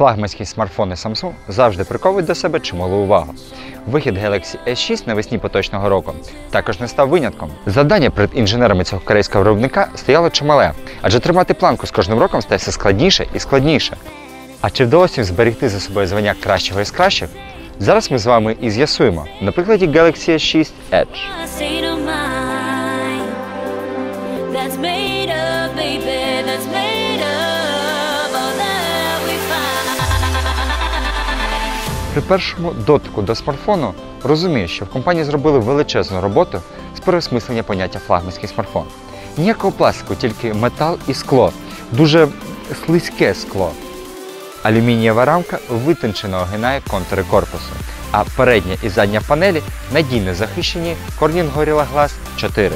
Флагманські смартфони Samsung завжди приковують до себе чималу увагу. Вихід Galaxy S6 навесні поточного року також не став винятком. Завдання перед інженерами цього корейського виробника стояло чимале, адже тримати планку з кожним роком стає все складніше і складніше. А чи вдалося їм зберегти за собою звання кращого із кращих? Зараз ми з вами і з'ясуємо на прикладі Galaxy S6 Edge. that's made of, baby, that's made of При першому дотику до смартфону розумієш, що в компанії зробили величезну роботу з переосмислення поняття флагманський смартфон. Ніякого пластику, тільки метал і скло, дуже слизьке скло. Алюмінієва рамка витончено огинає контури корпусу, а передня і задня панелі надійно захищені Corning Gorilla Glass 4.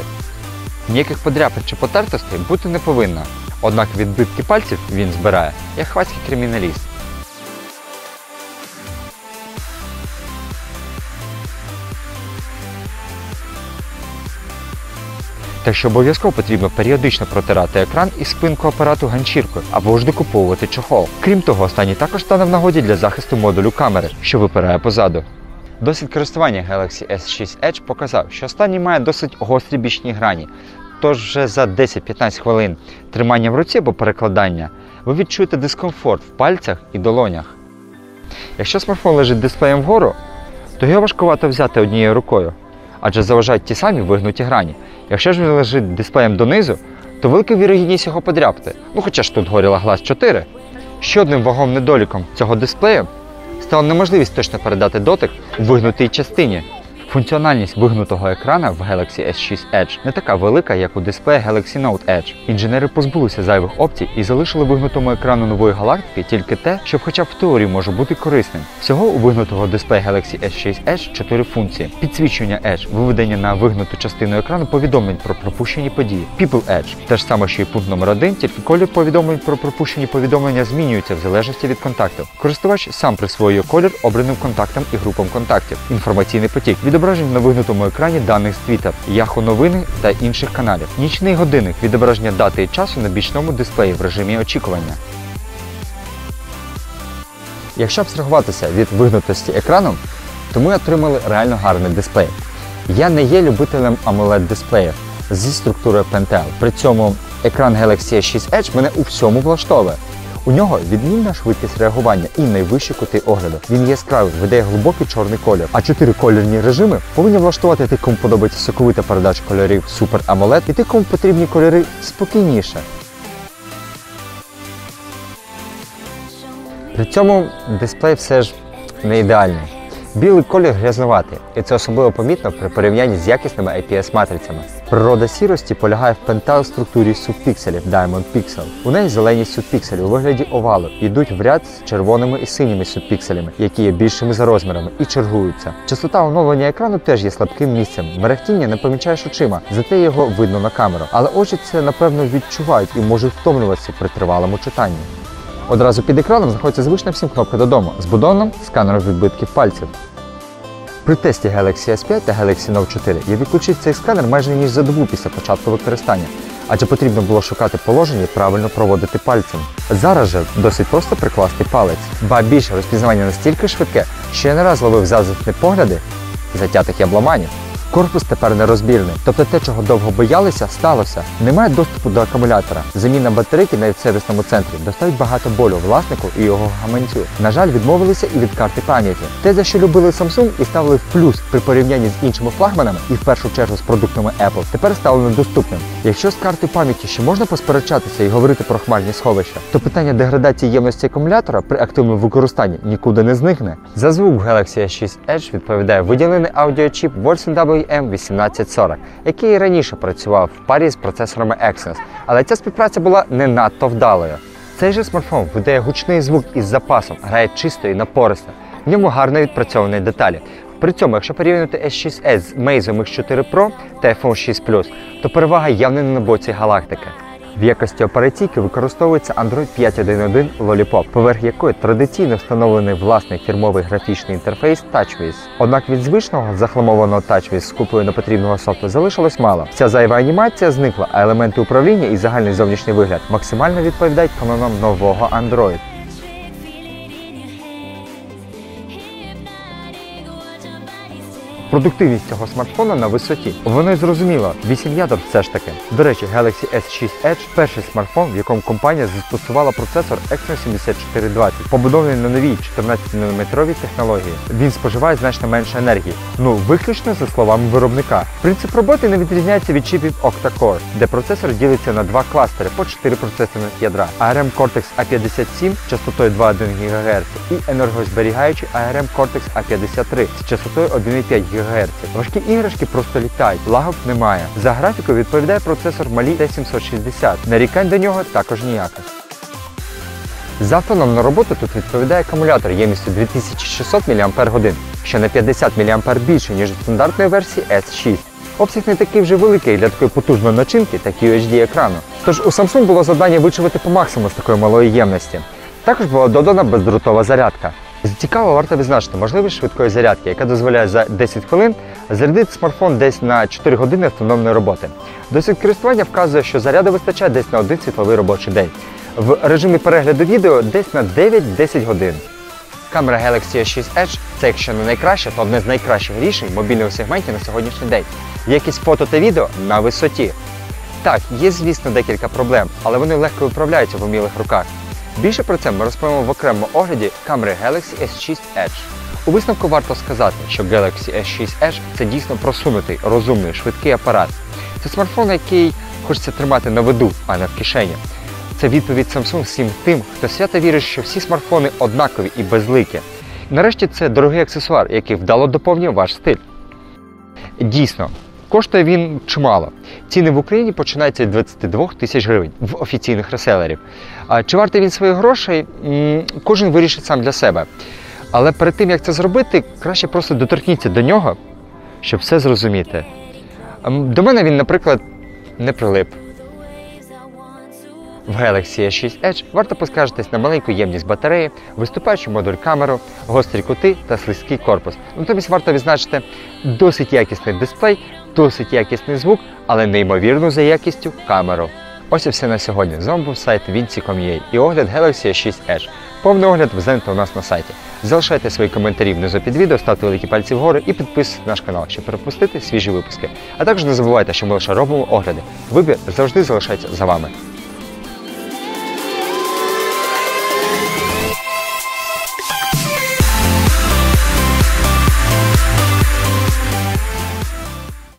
Ніяких подряпин чи потертостей бути не повинно, однак відбитки пальців він збирає, як хвацький криміналіст. Так що обов'язково потрібно періодично протирати екран і спинку апарату ганчіркою або ж докуповувати чохол. Крім того, останній також стане в нагоді для захисту модулю камери, що випирає позаду. Досвід користування Galaxy S6 Edge показав, що останній має досить гострі бічні грані. Тож вже за 10-15 хвилин тримання в руці або перекладання ви відчуєте дискомфорт в пальцях і долонях. Якщо смартфон лежить дисплеєм вгору, то його важкувато взяти однією рукою, адже заважають ті самі вигнуті грані. Якщо ж він лежить дисплеєм донизу, то велика вірогідність його подряпати. Ну хоча ж тут горіла глаз 4. Ще одним вагом недоліком цього дисплею стала неможливість точно передати дотик у вигнутій частині. Функціональність вигнутого екрана в Galaxy S6 Edge не така велика, як у дисплеї Galaxy Note Edge. Інженери позбулися зайвих опцій і залишили вигнутому екрану нової галактики тільки те, що хоча б в теорії може бути корисним. Всього у вигнутого дисплея Galaxy S6 Edge 4 функції: підсвічування Edge, виведення на вигнуту частину екрану повідомлень про пропущені події. People Edge те ж саме, що і пункт номер 1 тільки колір повідомлень про пропущені повідомлення змінюється в залежності від контактів. Користувач сам присвоює колір обраним контактам і групам контактів. Інформаційний потік відображень на вигнутому екрані даних з Twitter, Yahoo новини та інших каналів. Нічний годинник відображення дати і часу на бічному дисплеї в режимі очікування. Якщо абстрагуватися від вигнутості екрану, то ми отримали реально гарний дисплей. Я не є любителем amoled дисплеїв зі структурою Pentel. При цьому екран Galaxy S6 Edge мене у всьому влаштовує. У нього відмінна швидкість реагування і найвищі кути огляду. Він яскравий, видає глибокий чорний колір. А чотири кольорні режими повинні влаштувати тих, кому подобається соковита передача кольорів Super AMOLED і тих, кому потрібні кольори спокійніше. При цьому дисплей все ж не ідеальний. Білий колір грязнуватий, і це особливо помітно при порівнянні з якісними IPS-матрицями. Природа сірості полягає в пентал структурі субпікселів Diamond Pixel. У неї зелені субпікселі у вигляді овалу йдуть в ряд з червоними і синіми субпікселями, які є більшими за розмірами, і чергуються. Частота оновлення екрану теж є слабким місцем. Мерехтіння не помічаєш очима, зате його видно на камеру. Але очі це напевно відчувають і можуть втомлюватися при тривалому читанні. Одразу під екраном знаходиться звична всім кнопка додому з будовним сканером відбитків пальців. При тесті Galaxy S5 та Galaxy Note 4 я відключив цей сканер майже ніж за добу після початку використання, адже потрібно було шукати положення і правильно проводити пальцем. Зараз же досить просто прикласти палець, ба більше розпізнавання настільки швидке, що я не раз ловив заздрісні погляди затятих ябломанів. Корпус тепер нерозбірний, тобто те, чого довго боялися, сталося. Немає доступу до акумулятора. Заміна батарейки навіть в сервісному центрі доставить багато болю власнику і його гаманцю. На жаль, відмовилися і від карти пам'яті. Те, за що любили Samsung і ставили в плюс при порівнянні з іншими флагманами, і в першу чергу з продуктами Apple, тепер стало недоступним. Якщо з карти пам'яті ще можна посперечатися і говорити про хмарні сховища, то питання деградації ємності акумулятора при активному використанні нікуди не зникне. За звук Galaxy S6 Edge відповідає виділений аудіочіп Wolfson WM1840, який раніше працював в парі з процесорами Exynos, але ця співпраця була не надто вдалою. Цей же смартфон видає гучний звук із запасом, грає чисто і напористо. В ньому гарно відпрацьовані деталі. При цьому, якщо порівняти S6S з Meizu X4 Pro та iPhone 6 Plus, то перевага явно не на боці галактики. В якості операційки використовується Android 5.1.1 Lollipop, поверх якої традиційно встановлений власний фірмовий графічний інтерфейс TouchWiz. Однак від звичного захламованого TouchWiz з купою непотрібного софту залишилось мало. Вся зайва анімація зникла, а елементи управління і загальний зовнішній вигляд максимально відповідають канонам нового Android. Продуктивність цього смартфона на висоті. Воно й зрозуміло, 8 ядер все ж таки. До речі, Galaxy S6 Edge перший смартфон, в якому компанія застосувала процесор Exynos 7420, побудований на новій 14-нанометровій технології. Він споживає значно менше енергії. Ну, виключно за словами виробника. Принцип роботи не відрізняється від чіпів Octa-Core, де процесор ділиться на два кластери по 4 процесорних ядра. ARM Cortex A57 з частотою 2,1 ГГц і енергозберігаючий ARM Cortex A53 з частотою 1,5 ГГц. Важкі іграшки просто літають, лагов немає. За графіку відповідає процесор Mali T760. Нарікань до нього також ніяких. За автономну роботу тут відповідає акумулятор ємністю 2600 мАч, що на 50 мАч більше, ніж у стандартної версії S6. Обсяг не такий вже великий для такої потужної начинки та QHD екрану. Тож у Samsung було завдання вичавити по максимуму з такої малої ємності. Також була додана бездротова зарядка. Цікаво варто відзначити можливість швидкої зарядки, яка дозволяє за 10 хвилин зарядити смартфон десь на 4 години автономної роботи. Досвід користування вказує, що заряду вистачає десь на один світловий робочий день. В режимі перегляду відео десь на 9-10 годин. Камера Galaxy S6 Edge це якщо не найкраще, то одне з найкращих рішень в мобільному сегменті на сьогоднішній день. Якість фото та відео на висоті. Так, є, звісно, декілька проблем, але вони легко виправляються в умілих руках. Більше про це ми розповімо в окремому огляді камери Galaxy S6 Edge. У висновку варто сказати, що Galaxy S6 Edge це дійсно просунутий, розумний, швидкий апарат. Це смартфон, який хочеться тримати на виду, а не в кишені. Це відповідь Samsung всім тим, хто свято вірить, що всі смартфони однакові і безликі. Нарешті це дорогий аксесуар, який вдало доповнює ваш стиль. Дійсно, коштує він чимало. Ціни в Україні починаються від 22 тисяч гривень в офіційних реселерів. А чи вартий він своїх грошей? Кожен вирішить сам для себе. Але перед тим як це зробити, краще просто доторкніться до нього, щоб все зрозуміти. Ем, До мене він, наприклад, не прилип. В Galaxy S6 Edge варто поскаржитись на маленьку ємність батареї, виступаючий модуль камеру, гострі кути та слизький корпус. Натомість варто відзначити досить якісний дисплей, досить якісний звук, але неймовірну за якістю камеру. Ось і все на сьогодні. З вами був сайт Vinci.com.ua і огляд Galaxy S6 Edge. Повний огляд знайдете у нас на сайті. Залишайте свої коментарі внизу під відео, ставте великі пальці вгору і підписуйтесь на наш канал, щоб пропустити свіжі випуски. А також не забувайте, що ми лише робимо огляди. Вибір завжди залишається за вами.